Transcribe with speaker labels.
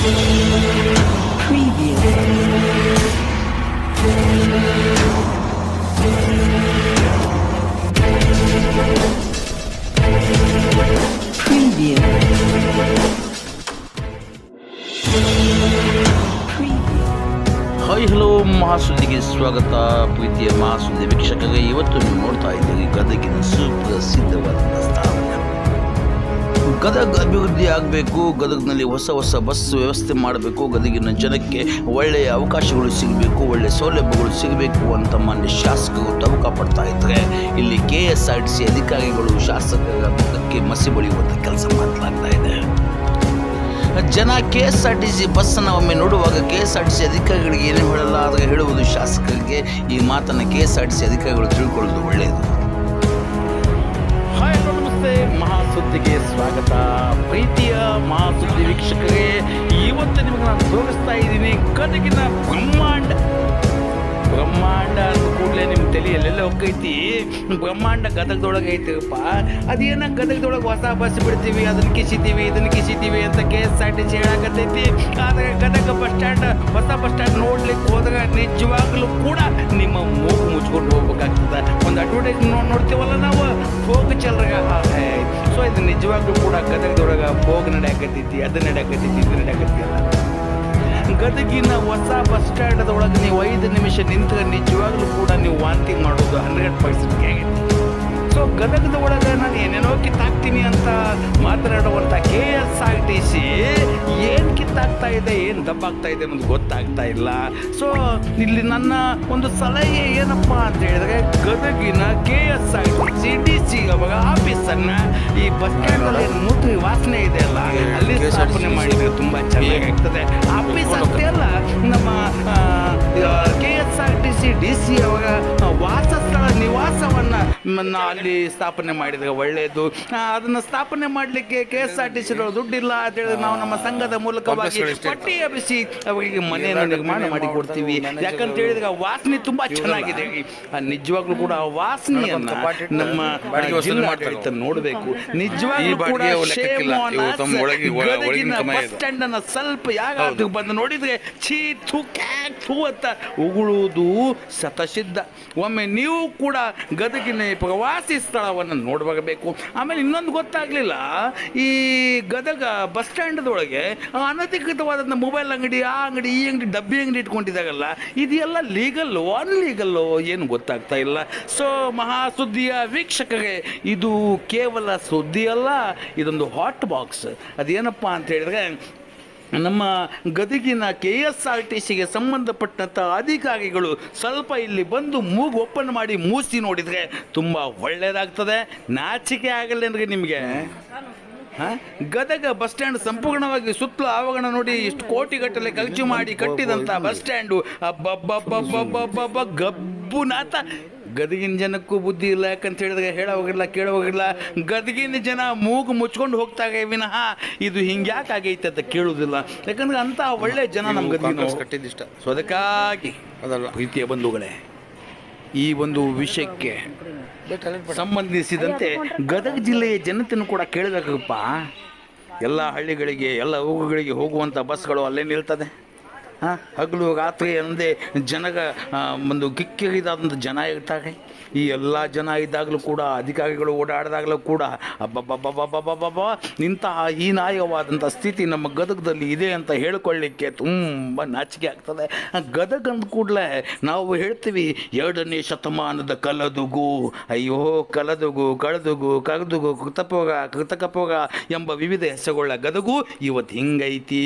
Speaker 1: Preview. Preview. Preview.
Speaker 2: Hi hello ಮಹಾಸುದ್ದಿಗೆ ಸ್ವಾಗತ ಪ್ರೀತಿಯ ಮಹಾಸುದ್ದಿ ವೀಕ್ಷಕರಿಗೆ ಇವತ್ತು ನೀವು ನೋಡ್ತಾ ಇದ್ದೀರಿ ಗದಗಿನ ಸುಪ್ರಸಿದ್ಧವಾದ ಸ್ಥಾನ ಗದಗ ಅಭಿವೃದ್ಧಿ ಆಗಬೇಕು, ಗದಗನಲ್ಲಿ ಹೊಸ ಹೊಸ ಬಸ್ ವ್ಯವಸ್ಥೆ ಮಾಡಬೇಕು, ಗದಗಿನ ಜನಕ್ಕೆ ಒಳ್ಳೆಯ ಅವಕಾಶಗಳು ಸಿಗಬೇಕು ಒಳ್ಳೆಯ ಸೌಲಭ್ಯಗಳು ಸಿಗಬೇಕು ಅಂತ ಮಾನ್ಯ ಶಾಸಕರು ತವಕ ಪಡ್ತಾ ಇದ್ದಾರೆ ಇಲ್ಲಿ K S R T C ಅಧಿಕಾರಿಗಳು, ಶಾಸಕರ ಮುಖಕ್ಕೆ ಮಸಿ ಬಳಿಯುವಂಥ ಕೆಲಸ ಮಾಡಲಾಗ್ತಾ ಇದೆ. ಜನ K S R T C ಬಸ್ಸನ್ನು ಒಮ್ಮೆ ನೋಡುವಾಗ K S R T C ಅಧಿಕಾರಿಗಳಿಗೆ ಏನೇ ಹೇಳಲ್ಲ ಆದರೆ ಹೇಳುವುದು ಶಾಸಕರಿಗೆ ಈ ಮಾತನ್ನು K S R T C ಅಧಿಕಾರಿಗಳು ತಿಳ್ಕೊಳ್ಳೋದು ಒಳ್ಳೆಯದು. ಮಹಾಸುದ್ದಿಗೆ ಸ್ವಾಗತ. ಪ್ರೀತಿಯ ಮಹಾಸುದ್ದಿ ವೀಕ್ಷಕರೇ, ಇವತ್ತು ನಿಮಗೆ ನಾನು ತೋರಿಸ್ತಾ ಇದ್ದೀನಿ ಗದಗಿನ ಬ್ರಹ್ಮಾಂಡ. ಬ್ರಹ್ಮಾಂಡ ಅಂದ ಕೂಡಲೇ ನಿಮ್ಮ ತಲೆಯಲ್ಲೆಲ್ಲ ಹೋಗೈತಿ. ಬ್ರಹ್ಮಾಂಡ ಗದಗದೊಳಗೆ ಐತಿರಪ್ಪ ಅದೇನ ಗದಗದೊಳಗೆ ಹೊಸ ಬಸ್ ಬಿಡ್ತೀವಿ, ಅದನ್ನ ಕಿಸಿತೀವಿ, ಇದನ್ನ ಕಿಸಿತೀವಿ ಅಂತ K S R T C ಹೇಳಕತ್ತೈತಿ. ಆದರೆ ಗದಗ ಬಸ್ ಸ್ಟ್ಯಾಂಡ್, ಹೊಸ ಬಸ್ ಸ್ಟ್ಯಾಂಡ್ ನೋಡ್ಲಿಕ್ಕೆ ಹೋದಾಗ ನಿಜವಾಗ್ಲೂ ಇದು ನಿಜವಾಗ್ಲೂ ಕೂಡ ಗದಗದೊಳಗೆ ಭೋಗ ನಡೆಯಕತ್ತೈತಿ ಅದು ನಡೆಯಕತ್ತೈತಿ ಇದು ನಡೆಯಕತ್ತಿ ಅಲ್ಲ ಗದಗಿನ ಹೊಸ ಬಸ್ ಸ್ಟ್ಯಾಂಡ್ ಒಳಗೆ ನೀವು ಐದು ನಿಮಿಷ ನಿಂತರೆ ನಿಜವಾಗ್ಲೂ ಕೂಡ ನೀವು ವಾಂತಿ ಮಾಡೋದು ಹಂಡ್ರೆಡ್ ಪರ್ಸೆಂಟ್ ಆಗೈತಿ ಸೊ ಗದಗದ ಒಳಗೆ ನಾನು ಏನೇನೋ ಕಿತ್ತಾಕ್ತೀನಿ ಅಂತ ಮಾತನಾಡುವಂಥ K S R T C ಏನು ಕಿತ್ತಾಗ್ತಾ ಇದೆ ಏನು ದಬ್ಬಾಗ್ತಾ ಇದೆ ಅನ್ನೋದು ಗೊತ್ತಾಗ್ತಾ ಇಲ್ಲ. ಸೊ ಇಲ್ಲಿ ನನ್ನ ಒಂದು ಸಲಹೆ ಏನಪ್ಪ ಅಂತ ಹೇಳಿದ್ರೆ ಗದಗಿನ K S R T C D C ಅವಾಗ ಆಫೀಸನ್ನು ಈ ಬಸ್ ಸ್ಟ್ಯಾಂಡ್ ಅಲ್ಲಿ ಮೂತ್ರ ವಾಸನೆ ಇದೆ ಅಲ್ಲ ಅಲ್ಲಿ ಸ್ಥಾಪನೆ ಮಾಡಿದ್ರೆ ತುಂಬ ಚೆನ್ನಾಗಾಗ್ತದೆ ಅಲ್ಲಿ ಸ್ಥಾಪನೆ ಮಾಡಿದರೆ ಒಳ್ಳೆಯದು ಅದನ್ನು ಸ್ಥಾಪನೆ ಮಾಡಲಿಕ್ಕೆ K S R T C ದುಡ್ಡಿಲ್ಲ ಅಂತ ಹೇಳಿದ್ರೆ ನಾವು ನಮ್ಮ ಸಂಘದ ಮೂಲಕವಾಗಿ ಪಟ್ಟಿ ಎಬ್ಬಿಸಿ ಅವರಿಗೆ ಮನೆಯನ್ನು ನಿರ್ಮಾಣ ಮಾಡಿ ಕೊಡ್ತೀವಿ. ಯಾಕಂತ ಹೇಳಿದ್ರೆ ಆ ವಾಸನೆ ತುಂಬಾ ಚೆನ್ನಾಗಿದೆ. ನಿಜವಾಗ್ಲೂ ಕೂಡ ಆ ವಾಸನೆಯನ್ನ ನಮ್ಮ ಜಿಲ್ಲಾಡಳಿತ. ನೋಡಬೇಕು. ನಿಜವಾಗ್ಲೂ ಕೂಡ ಬಸ್ ಸ್ಟ್ಯಾಂಡ್ ಅನ್ನ ಸ್ವಲ್ಪ ಯಾಗಾದ್ರೂ ಬಂದು ನೋಡಿದ್ರೆ ಛೀ ಥು ಕ್ಯಾಕ್ ಥೂ ಅಂತ ಉಗುಳುವುದು ಸತಸಿದ್ಧ ಒಮ್ಮೆ ನೀವು ಕೂಡ ಗದಗಿನ ಪ್ರವಾಸಿ ಸ್ಥಳವನ್ನು ನೋಡಬೇಕು ಆಮೇಲೆ ಇನ್ನೊಂದು ಗೊತ್ತಾಗಲಿಲ್ಲ, ಈ ಗದಗ ಬಸ್ ಸ್ಟ್ಯಾಂಡದೊಳಗೆ ಅನಧಿಕೃತವಾದಂಥ ಮೊಬೈಲ್ ಅಂಗಡಿ, ಆ ಅಂಗಡಿ, ಈ ಅಂಗಡಿ, ಡಬ್ಬಿ ಅಂಗಡಿ ಇಟ್ಕೊಂಡಿದ್ದಾಗಲ್ಲ, ಇದೆಲ್ಲ ಲೀಗಲ್ಲು ಅನ್ಲೀಗಲ್ಲು ಏನು ಗೊತ್ತಾಗ್ತಾ ಇಲ್ಲ. ಸೊ ಮಹಾ ಸುದ್ದಿಯ ವೀಕ್ಷಕರೇ, ಇದು ಕೇವಲ ಸುದ್ದಿ ಅಲ್ಲ ಇದೊಂದು ಹಾಟ್ ಬಾಕ್ಸ್ ಅದೇನಪ್ಪ ಅಂತ ಹೇಳಿದ್ರೆ ನಮ್ಮ ಗದಗಿನ ಕೆ ಎಸ್ ಆರ್ ಟಿ ಸಿಗೆ ಸಂಬಂಧಪಟ್ಟಂಥ ಅಧಿಕಾರಿಗಳು ಸ್ವಲ್ಪ ಇಲ್ಲಿ ಬಂದು ಮೂಗು ಓಪನ್ ಮಾಡಿ ಮೂಸಿ ನೋಡಿದರೆ ತುಂಬ ಒಳ್ಳೆಯದಾಗ್ತದೆ ನಾಚಿಕೆ ಆಗಲ್ಲ ಅಂದ್ರೆ ನಿಮಗೆ? ಗದಗ ಬಸ್ ಸ್ಟ್ಯಾಂಡ್ ಸಂಪೂರ್ಣವಾಗಿ ಸುತ್ತಲೂ ಆವರಣ ನೋಡಿ ಇಷ್ಟು ಕೋಟಿಗಟ್ಟಲೆ ಖರ್ಚು ಮಾಡಿ ಕಟ್ಟಿದಂಥ ಬಸ್ ಸ್ಟ್ಯಾಂಡು. ಗಬ್ಬು ನಾತ. ಗದಗಿನ ಜನಕ್ಕೂ ಬುದ್ಧಿ ಇಲ್ಲ ಯಾಕಂತ ಹೇಳಿದ್ರೆ ಹೇಳೋಗಿಲ್ಲ ಕೇಳೋಗಿಲ್ಲ ಗದಗಿನ ಜನ ಮೂಗು ಮುಚ್ಕೊಂಡು ಹೋಗ್ತಾಗೆ ವಿನಃ ಇದು ಹಿಂಗ್ಯಾಕೆ ಆಗೈತೆ ಅಂತ ಕೇಳುವುದಿಲ್ಲ ಯಾಕಂದ್ರೆ ಅಂತ ಒಳ್ಳೆ ಜನ ನಮ್ಮ ಗದಗಿನ
Speaker 3: ಕಟ್ಟಿದ್ದಿಷ್ಟ
Speaker 2: ಸೊ ಅದಕ್ಕಾಗಿ
Speaker 3: ಅದಲ್ಲ.
Speaker 2: ಪ್ರೀತಿಯ ಬಂಧುಗಳೇ ಈ ಒಂದು ವಿಷಯಕ್ಕೆ ಸಂಬಂಧಿಸಿದಂತೆ ಗದಗ ಜಿಲ್ಲೆಯ ಜನತೆಯನ್ನು ಕೂಡ ಕೇಳಬೇಕಪ್ಪ. ಎಲ್ಲ ಹಳ್ಳಿಗಳಿಗೆ ಎಲ್ಲ ಊರುಗಳಿಗೆ ಹೋಗುವಂಥ ಬಸ್ಗಳು ಅಲ್ಲೇ ನಿಲ್ತದೆ. ಹಗಲು ರಾತ್ರಿ ಅಂದೇ ಜನಗ ಒಂದು ಕಿಕ್ಕಿರಿದಾದಂಥ ಜನ ಇರ್ತಾರೆ. ಈ ಎಲ್ಲ ಜನ ಇದ್ದಾಗಲೂ ಕೂಡ, ಅಧಿಕಾರಿಗಳು ಓಡಾಡಿದಾಗಲೂ ಕೂಡ ಅಬ್ಬಬ್ಬಬ್ಬಬ್ಬಬ್ಬಬ್ಬ ಇಂತಹ ಹೀನಾಯವಾದಂಥ ಸ್ಥಿತಿ ನಮ್ಮ ಗದಗದಲ್ಲಿ ಇದೆ ಅಂತ ಹೇಳ್ಕೊಳ್ಳಿಕ್ಕೆ ತುಂಬ ನಾಚಿಕೆ ಆಗ್ತದೆ. ಗದಗ ಅಂದ ಕೂಡಲೇ ನಾವು ಹೇಳ್ತೀವಿ, ಎರಡನೇ ಶತಮಾನದ ಕಲದುಗು, ಅಯ್ಯೋ, ಕಲದುಗು, ಕಳೆದುಗು, ಕಗದುಗು, ಕೃತಪೋಗ, ಕೃತಕಪೋಗ ಎಂಬ ವಿವಿಧ ಹೆಸರುಗಳ ಗದಗು ಇವತ್ತು ಹಿಂಗೈತಿ.